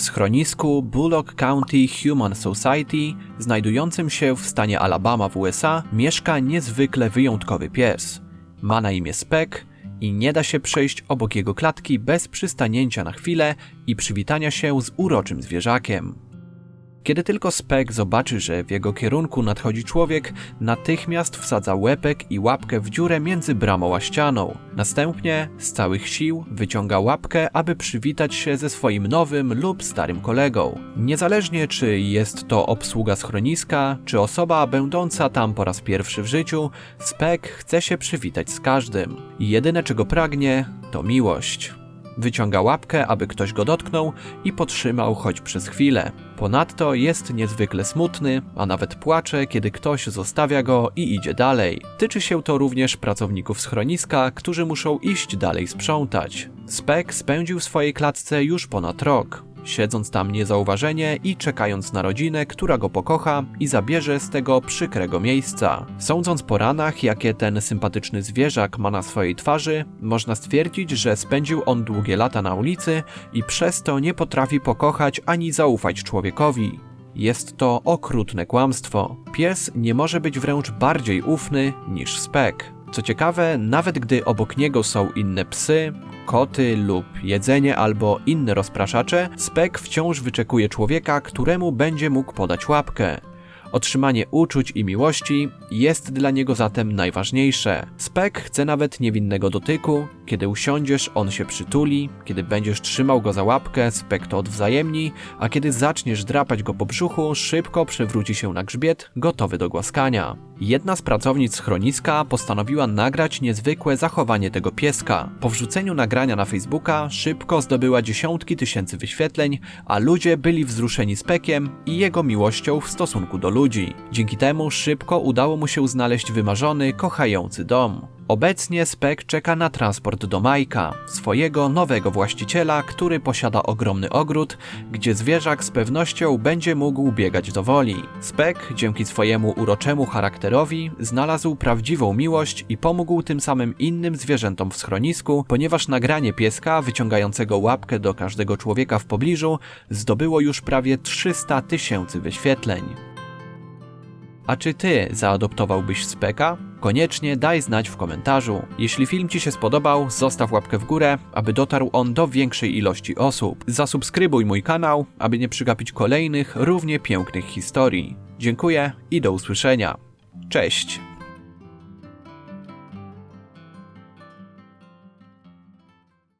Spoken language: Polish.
W schronisku Bullock County Human Society, znajdującym się w stanie Alabama w USA, mieszka niezwykle wyjątkowy pies. Ma na imię Speck i nie da się przejść obok jego klatki bez przystanięcia na chwilę i przywitania się z uroczym zwierzakiem. Kiedy tylko Speck zobaczy, że w jego kierunku nadchodzi człowiek, natychmiast wsadza łepek i łapkę w dziurę między bramą a ścianą. Następnie z całych sił wyciąga łapkę, aby przywitać się ze swoim nowym lub starym kolegą. Niezależnie czy jest to obsługa schroniska, czy osoba będąca tam po raz pierwszy w życiu, Speck chce się przywitać z każdym. Jedyne czego pragnie to miłość. Wyciąga łapkę, aby ktoś go dotknął i potrzymał choć przez chwilę. Ponadto jest niezwykle smutny, a nawet płacze, kiedy ktoś zostawia go i idzie dalej. Tyczy się to również pracowników schroniska, którzy muszą iść dalej sprzątać. Speck spędził w swojej klatce już ponad rok siedząc tam niezauważenie i czekając na rodzinę, która go pokocha i zabierze z tego przykrego miejsca. Sądząc po ranach, jakie ten sympatyczny zwierzak ma na swojej twarzy, można stwierdzić, że spędził on długie lata na ulicy i przez to nie potrafi pokochać ani zaufać człowiekowi. Jest to okrutne kłamstwo. Pies nie może być wręcz bardziej ufny niż Speck. Co ciekawe, nawet gdy obok niego są inne psy, koty lub jedzenie albo inne rozpraszacze, Speck wciąż wyczekuje człowieka, któremu będzie mógł podać łapkę. Otrzymanie uczuć i miłości jest dla niego zatem najważniejsze. Speck chce nawet niewinnego dotyku, kiedy usiądziesz, on się przytuli, kiedy będziesz trzymał go za łapkę, Speck to odwzajemni, a kiedy zaczniesz drapać go po brzuchu, szybko przewróci się na grzbiet, gotowy do głaskania. Jedna z pracownic schroniska postanowiła nagrać niezwykłe zachowanie tego pieska. Po wrzuceniu nagrania na Facebooka szybko zdobyła dziesiątki tysięcy wyświetleń, a ludzie byli wzruszeni Spekiem i jego miłością w stosunku do ludzi. Dzięki temu szybko udało mu się znaleźć wymarzony, kochający dom. Obecnie Speck czeka na transport do Majka, swojego nowego właściciela, który posiada ogromny ogród, gdzie zwierzak z pewnością będzie mógł biegać do woli. Speck, dzięki swojemu uroczemu charakterowi, znalazł prawdziwą miłość i pomógł tym samym innym zwierzętom w schronisku, ponieważ nagranie pieska wyciągającego łapkę do każdego człowieka w pobliżu zdobyło już prawie 300 tysięcy wyświetleń. A czy ty zaadoptowałbyś Speka? Koniecznie daj znać w komentarzu. Jeśli film Ci się spodobał, zostaw łapkę w górę, aby dotarł on do większej ilości osób. Zasubskrybuj mój kanał, aby nie przegapić kolejnych, równie pięknych historii. Dziękuję i do usłyszenia. Cześć!